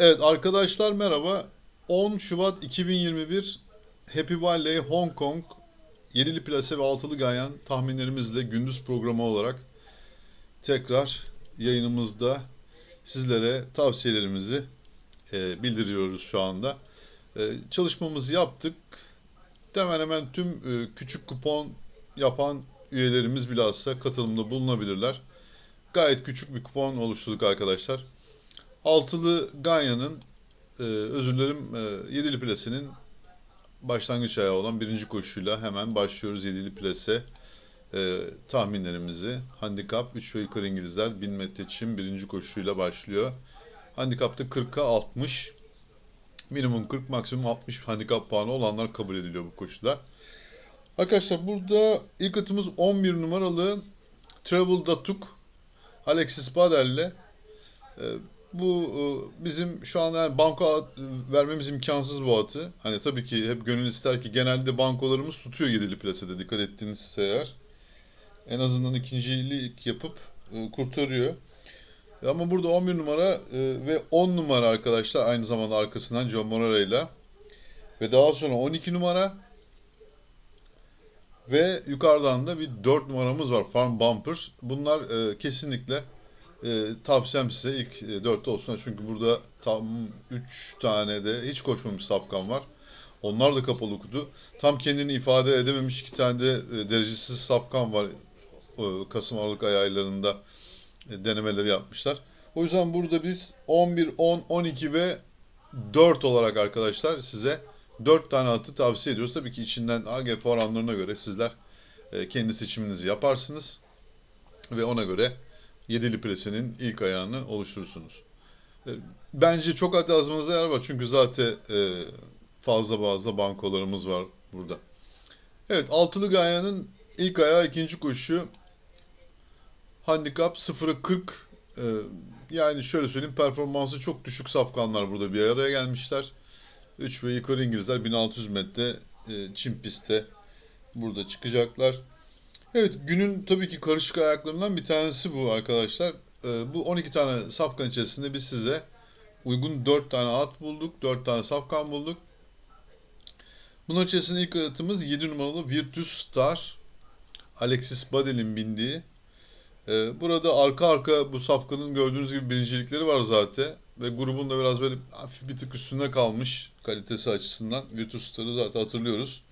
Evet arkadaşlar merhaba. 10 Şubat 2021 Happy Valley Hong Kong 7'li plase ve 6'lı ganyan tahminlerimizle gündüz programı olarak tekrar yayınımızda sizlere tavsiyelerimizi e, bildiriyoruz şu anda. E, çalışmamızı yaptık. Hemen hemen tüm e, küçük kupon yapan üyelerimiz bilhassa katılımda bulunabilirler. Gayet küçük bir kupon oluşturduk arkadaşlar. Altılı Ganya'nın e, özür dilerim e, yedili plesinin başlangıç ayağı olan birinci koşuyla hemen başlıyoruz yedili plese e, tahminlerimizi. Handikap 3 ve yukarı İngilizler 1000 metre çim birinci koşuyla başlıyor. Handikapta 40'a 60. Minimum 40 maksimum 60 handikap puanı olanlar kabul ediliyor bu koşuda. Arkadaşlar burada ilk atımız 11 numaralı Travel Datuk Alexis Badel'le e, bu e, bizim şu an yani banko vermemiz imkansız bu atı. Hani tabii ki hep gönül ister ki genelde bankolarımız tutuyor yedili plasede dikkat ettiğinizse eğer. En azından ikincilik yapıp e, kurtarıyor. Ama burada 11 numara e, ve 10 numara arkadaşlar aynı zamanda arkasından John Morara ile ve daha sonra 12 numara ve yukarıdan da bir 4 numaramız var Farm Bumper. Bunlar kesinlikle e, tavsiyem size ilk e, dörtte olsun. Çünkü burada tam 3 tane de hiç koşmamış safkan var. Onlar da kapalı kutu. Tam kendini ifade edememiş iki tane de e, derecesiz safkan var. E, Kasım Aralık ay aylarında e, denemeleri yapmışlar. O yüzden burada biz 11, 10, 12 ve 4 olarak arkadaşlar size 4 tane atı tavsiye ediyoruz. Tabii ki içinden AGF oranlarına göre sizler e, kendi seçiminizi yaparsınız. Ve ona göre Yedili Prese'nin ilk ayağını oluşturursunuz. E, Bence çok at yazmanıza yer var çünkü zaten e, fazla fazla bankolarımız var burada. Evet, altılı gayanın ilk ayağı ikinci koşu. Handikap 0'a 40. E, yani şöyle söyleyeyim performansı çok düşük safkanlar burada bir araya gelmişler. 3 ve yukarı İngilizler 1600 metre e, çim pistte burada çıkacaklar. Evet günün tabii ki karışık ayaklarından bir tanesi bu arkadaşlar. Ee, bu 12 tane safkan içerisinde biz size uygun 4 tane at bulduk. 4 tane safkan bulduk. Bunun içerisinde ilk atımız 7 numaralı Virtus Star. Alexis Badel'in bindiği. Ee, burada arka arka bu safkanın gördüğünüz gibi birincilikleri var zaten. Ve grubun da biraz böyle hafif bir tık üstünde kalmış kalitesi açısından. Virtus Star'ı zaten hatırlıyoruz.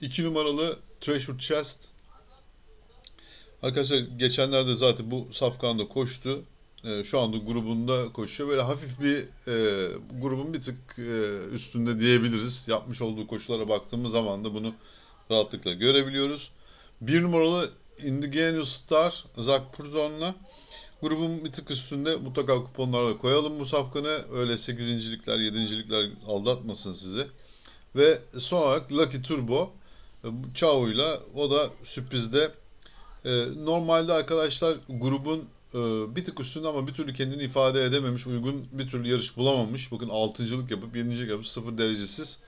2 numaralı Treasure Chest. Arkadaşlar geçenlerde zaten bu safkanda koştu. Ee, şu anda grubunda koşuyor. Böyle hafif bir e, grubun bir tık e, üstünde diyebiliriz. Yapmış olduğu koşulara baktığımız zaman da bunu rahatlıkla görebiliyoruz. Bir numaralı Indigenous Star Zach Purdon'la grubun bir tık üstünde mutlaka kuponlarla koyalım bu safkanı. Öyle 8.likler 7.likler aldatmasın sizi. Ve son olarak Lucky Turbo e, Chao'yla o da sürprizde ee, Normalde arkadaşlar grubun e, bir tık üstünde ama bir türlü kendini ifade edememiş, uygun bir türlü yarış bulamamış. Bakın altıncılık yapıp yedincilik yapıp sıfır derecesiz.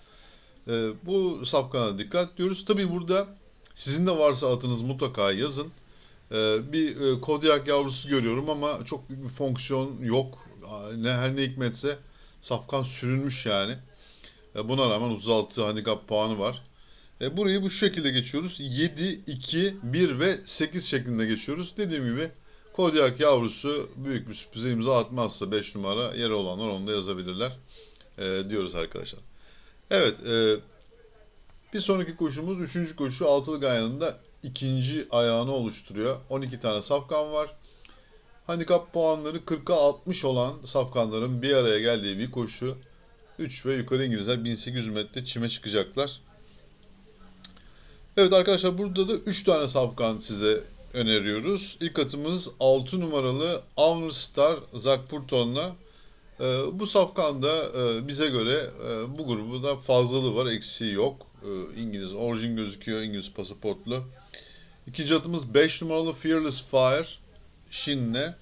Ee, Bu safkana dikkat diyoruz. Tabii burada sizin de varsa atınız mutlaka yazın. Ee, Bir e, Kodiak yavrusu görüyorum ama çok büyük bir fonksiyon yok. Ne her ne hikmetse safkan sürünmüş yani. E, Buna rağmen 36 handikap puanı var. E, burayı bu şekilde geçiyoruz. 7, 2, 1 ve 8 şeklinde geçiyoruz. Dediğim gibi Kodiak yavrusu büyük bir sürprize imza atmazsa 5 numara yeri olanlar onu da yazabilirler e, diyoruz arkadaşlar. Evet, e, bir sonraki koşumuz 3. koşu altılı gayanın da ikinci ayağını oluşturuyor. 12 tane safkan var. Handikap puanları 40'a 60 olan safkanların bir araya geldiği bir koşu. 3 ve yukarı İngilizler 1800 metre çime çıkacaklar. Evet arkadaşlar burada da 3 tane safkan size öneriyoruz. İlk atımız 6 numaralı Avner Star Zakpurton'la. Ee, bu safkan da e, bize göre e, bu grubu da fazlalığı var, eksiği yok. Ee, İngiliz orijin gözüküyor, İngiliz pasaportlu. İkinci atımız 5 numaralı Fearless Fire Shin'le.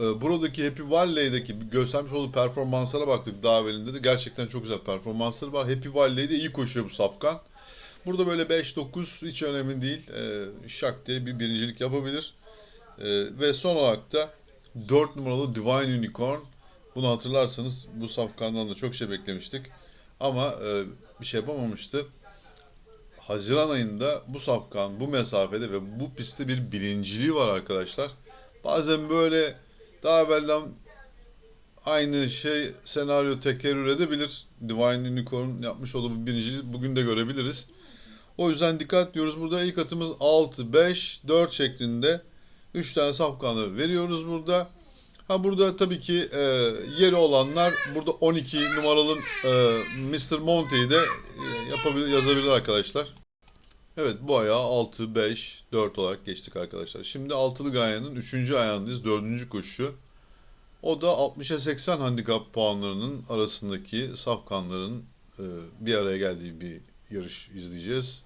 Ee, buradaki Happy Valley'deki göstermiş olduğu performanslara baktık daha evvelinde de. Gerçekten çok güzel performansları var. Happy Valley'de iyi koşuyor bu safkan. Burada böyle 5-9 hiç önemli değil. Ee, şak diye bir birincilik yapabilir. Ee, ve son olarak da 4 numaralı Divine Unicorn Bunu hatırlarsanız bu safkandan da çok şey beklemiştik. Ama e, bir şey yapamamıştı. Haziran ayında bu safkan, bu mesafede ve bu pistte bir birinciliği var arkadaşlar. Bazen böyle daha evvelden aynı şey senaryo tekerrür edebilir. Divine Unicorn yapmış olduğu bu birinciliği bugün de görebiliriz. O yüzden dikkat diyoruz. Burada ilk atımız 6, 5, 4 şeklinde 3 tane safkanı veriyoruz burada. Ha burada tabii ki e, yeri olanlar burada 12 numaralı e, Mr. Monty'yi de e, yapabilir, yazabilir arkadaşlar. Evet bu ayağı 6, 5, 4 olarak geçtik arkadaşlar. Şimdi altılı gayanın 3. ayağındayız. 4. koşu. O da 60'a 80 handikap puanlarının arasındaki safkanların e, bir araya geldiği bir yarış izleyeceğiz.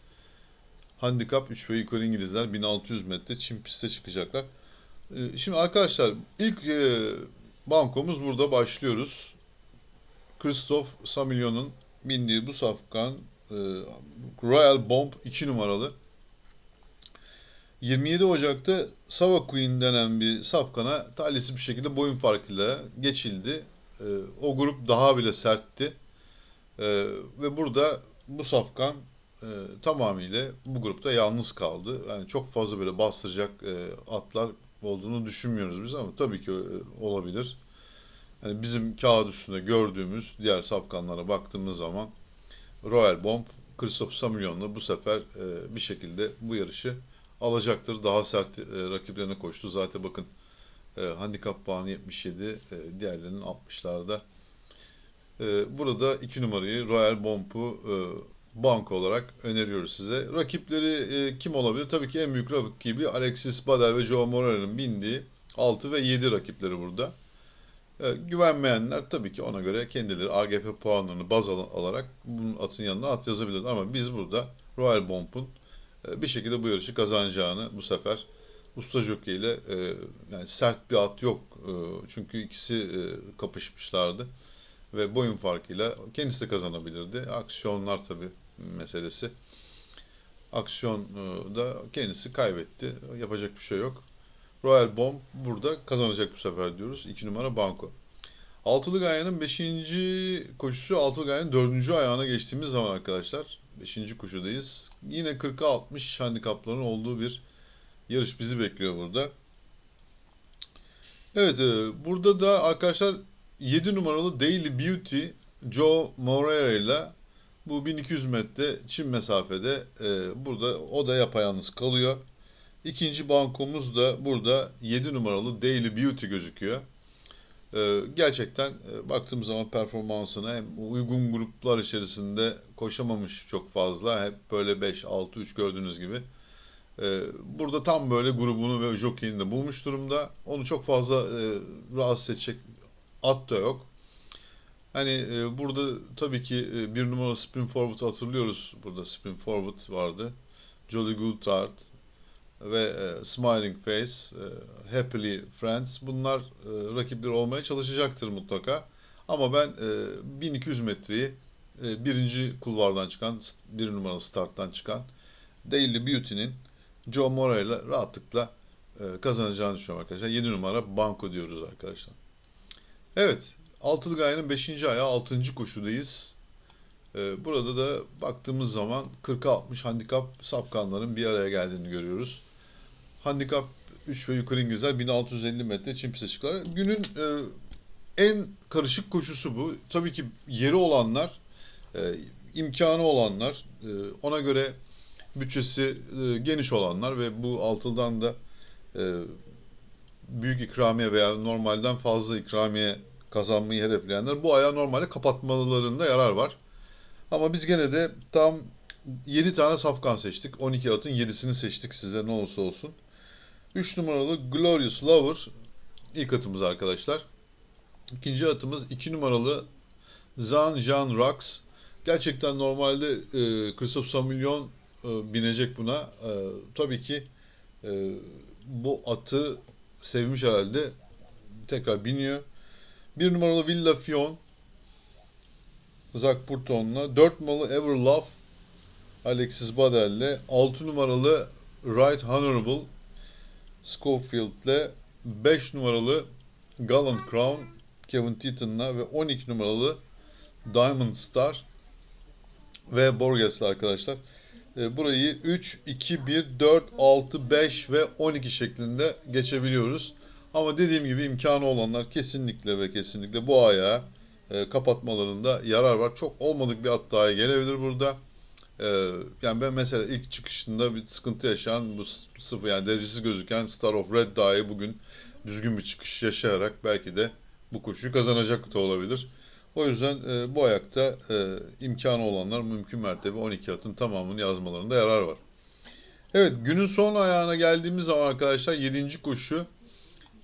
Handikap 3 ve yukarı İngilizler 1600 metre çim piste çıkacaklar. E, Şimdi arkadaşlar ilk e, bankomuz burada başlıyoruz. Christoph Samilyon'un bindiği bu safkan e, Royal Bomb 2 numaralı. 27 Ocak'ta Sava Queen denen bir safkana talihsiz bir şekilde boyun farkıyla geçildi. E, o grup daha bile sertti. Ve burada bu safkan e, tamamıyla bu grupta yalnız kaldı. Yani çok fazla böyle bastıracak e, atlar olduğunu düşünmüyoruz biz ama tabii ki e, olabilir. Yani bizim kağıt üstünde gördüğümüz diğer safkanlara baktığımız zaman Royal Bomb Christoph Samilyon'la bu sefer e, bir şekilde bu yarışı alacaktır. Daha sert e, rakiplerine koştu. Zaten bakın e, handikap puanı 77, e, diğerlerinin 60'larda. E, burada 2 numarayı Royal Bomb'u e, banko olarak öneriyoruz size. Rakipleri e, kim olabilir? Tabii ki en büyük rakibi Alexis Badel ve Joe Morela'nın bindiği 6 ve 7 rakipleri burada. E, güvenmeyenler tabii ki ona göre kendileri AGP puanlarını baz al- alarak bunun atın yanına at yazabilir. Ama biz burada Royal Bomb'un e, bir şekilde bu yarışı kazanacağını bu sefer usta jockey ile yani sert bir at yok. Çünkü ikisi e, kapışmışlardı ve boyun farkıyla kendisi kazanabilirdi. Aksiyonlar tabii meselesi. Aksiyon e, da kendisi kaybetti. Yapacak bir şey yok. Royal Bomb burada kazanacak bu sefer diyoruz. 2 numara Banko. Altılı Gayan'ın 5. koşusu Altılı Gayan'ın 4. ayağına geçtiğimiz zaman arkadaşlar 5. koşudayız. Yine 40'a 60 handikapların olduğu bir yarış bizi bekliyor burada. Evet e, burada da arkadaşlar 7 numaralı Daily Beauty Joe Moreira ile bu 1200 metre çim mesafede e, burada o da yapayalnız kalıyor. İkinci bankomuz da burada 7 numaralı Daily Beauty gözüküyor. Ee, gerçekten e, baktığım zaman performansına hem uygun gruplar içerisinde koşamamış çok fazla. Hep böyle 5-6-3 gördüğünüz gibi. Ee, burada tam böyle grubunu ve jockeyini de bulmuş durumda. Onu çok fazla e, rahatsız edecek at da yok. Hani e, burada tabii ki e, bir numaralı Spin Forward hatırlıyoruz. Burada Spin Forward vardı. Jolly Good Tart, ve e, Smiling Face, e, Happily Friends bunlar e, rakipleri olmaya çalışacaktır mutlaka. Ama ben e, 1200 metreyi e, birinci kulvardan çıkan, bir numaralı starttan çıkan Daily Beauty'nin Joe Mora ile rahatlıkla e, kazanacağını düşünüyorum arkadaşlar. 7 numara banko diyoruz arkadaşlar. Evet, Altılı Gaye'nin 5. ayağı 6. koşudayız. E, burada da baktığımız zaman 40'a 60 handikap sapkanların bir araya geldiğini görüyoruz. Handikap 3 ve yukarı İngilizler 1650 metre çim piste çıktılar. Günün e, en karışık koşusu bu. Tabii ki yeri olanlar, e, imkanı olanlar, e, ona göre bütçesi e, geniş olanlar ve bu altıldan da büyük ikramiye veya normalden fazla ikramiye kazanmayı hedefleyenler bu ayağı normalde kapatmalarında yarar var. Ama biz gene de tam 7 tane safkan seçtik. 12 atın 7'sini seçtik size ne olursa olsun. 3 numaralı Glorious Lover ilk atımız arkadaşlar. İkinci atımız 2 numaralı Zan Jean Rax. Gerçekten normalde e, Christophe Samilyon e, binecek buna. E, tabii ki e, bu atı sevmiş herhalde. Tekrar biniyor. 1 numaralı Villa Fion. Zach Purton'la. 4 numaralı Everlove Alexis Badel'le. 6 numaralı Right Honorable Schofield'le 5 numaralı Gallant Crown Kevin Teaton'la ve 12 numaralı Diamond Star ve Borges'le arkadaşlar. E, burayı 3, 2, 1, 4, 6, 5 ve 12 şeklinde geçebiliyoruz. Ama dediğim gibi imkanı olanlar kesinlikle ve kesinlikle bu ayağı e, kapatmalarında yarar var. Çok olmadık bir at daha gelebilir burada. E, yani ben mesela ilk çıkışında bir sıkıntı yaşayan bu sıfır yani derecesiz gözüken Star of Red dahi bugün düzgün bir çıkış yaşayarak belki de bu koşuyu kazanacak da olabilir. O yüzden e, bu ayakta e, imkanı olanlar mümkün mertebe 12 atın tamamını yazmalarında yarar var. Evet günün son ayağına geldiğimiz zaman arkadaşlar 7. koşu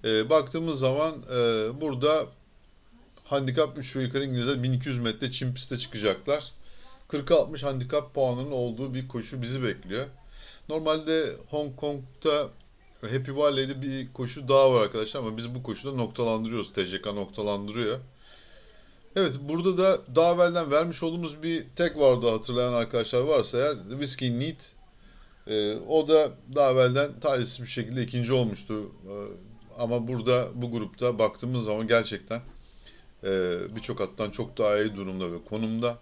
e, baktığımız zaman e, burada handikap 3 ve yukarı İngilizler 1200 metre çim piste çıkacaklar. 40'a 60 handikap puanının olduğu bir koşu bizi bekliyor. Normalde Hong Kong'da Happy Valley'de bir koşu daha var arkadaşlar ama biz bu koşuda noktalandırıyoruz. TCK noktalandırıyor. Evet burada da daha evvelden vermiş olduğumuz bir tek vardı hatırlayan arkadaşlar varsa eğer Whiskey Neat ee, o da daha evvelden talihsiz bir şekilde ikinci olmuştu. Ee, ama burada bu grupta baktığımız zaman gerçekten e, birçok attan çok daha iyi durumda ve konumda.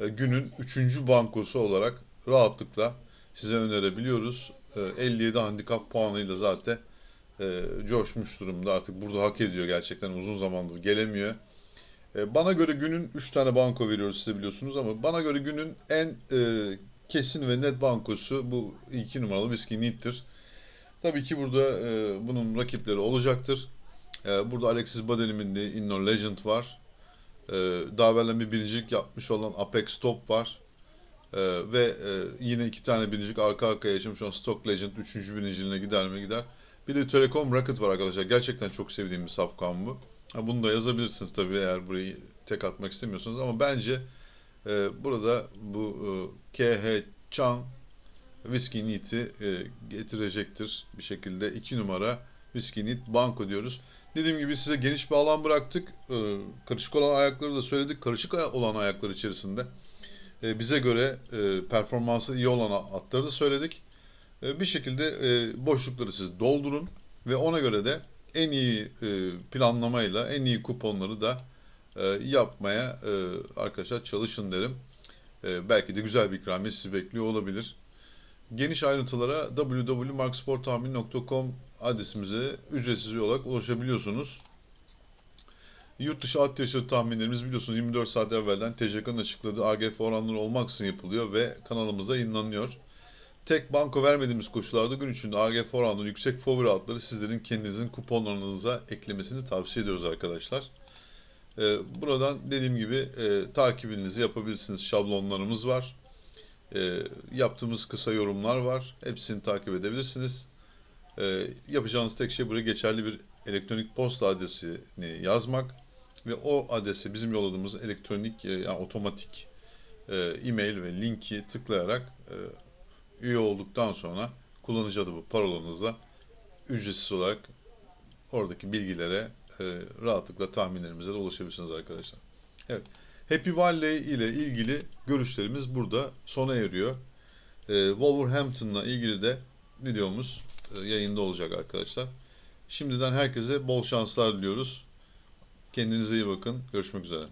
E, günün üçüncü bankosu olarak rahatlıkla size önerebiliyoruz. E, 57 handikap puanıyla zaten e, coşmuş durumda. Artık burada hak ediyor gerçekten uzun zamandır gelemiyor. E, bana göre günün 3 tane banko veriyoruz size biliyorsunuz ama bana göre günün en e, kesin ve net bankosu bu 2 numaralı Whiskey Neat'tir. Tabii ki burada e, bunun rakipleri olacaktır. E, burada Alexis Badelim'in de Inno Legend var. E, daha evvelden bir birincilik yapmış olan Apex Top var. E, ve e, yine iki tane birincilik arka arkaya yaşamış olan Stock Legend 3. birinciliğine gider mi gider. Bir de Telekom Rocket var arkadaşlar. Gerçekten çok sevdiğim bir safkan bu. Ha, bunu da yazabilirsiniz tabii eğer burayı tek atmak istemiyorsanız ama bence e, burada bu e, KH Chan Whiskey Neat'i e, getirecektir bir şekilde. 2 numara Whiskey Neat Banko diyoruz. Dediğim gibi size geniş bir alan bıraktık. E, karışık olan ayakları da söyledik. Karışık olan ayaklar içerisinde e, bize göre e, performansı iyi olan atları da söyledik. E, bir şekilde e, boşlukları siz doldurun ve ona göre de en iyi e, planlamayla en iyi kuponları da e, yapmaya e, arkadaşlar çalışın derim. E, belki de güzel bir ikramiye sizi bekliyor olabilir. Geniş ayrıntılara www.marksporttahmin.com adresimize ücretsiz olarak ulaşabiliyorsunuz. Yurt dışı at yarışı tahminlerimiz biliyorsunuz 24 saat evvelden TCK'nın açıkladığı AGF oranları olmaksızın yapılıyor ve kanalımızda yayınlanıyor. Tek banko vermediğimiz koşullarda gün içinde AGF oranları yüksek favori atları sizlerin kendinizin kuponlarınıza eklemesini tavsiye ediyoruz arkadaşlar. Ee, buradan dediğim gibi e, takibinizi yapabilirsiniz. Şablonlarımız var. E, yaptığımız kısa yorumlar var. Hepsini takip edebilirsiniz. E, yapacağınız tek şey buraya geçerli bir elektronik posta adresini yazmak ve o adrese bizim yolladığımız elektronik e, yani otomatik e, e-mail ve linki tıklayarak e, üye olduktan sonra kullanıcı adı bu parolanızla ücretsiz olarak oradaki bilgilere e, rahatlıkla tahminlerimize de ulaşabilirsiniz arkadaşlar. Evet. Happy Valley ile ilgili görüşlerimiz burada sona eriyor. E, Wolverhampton'la ilgili de videomuz e, yayında olacak arkadaşlar. Şimdiden herkese bol şanslar diliyoruz. Kendinize iyi bakın. Görüşmek üzere.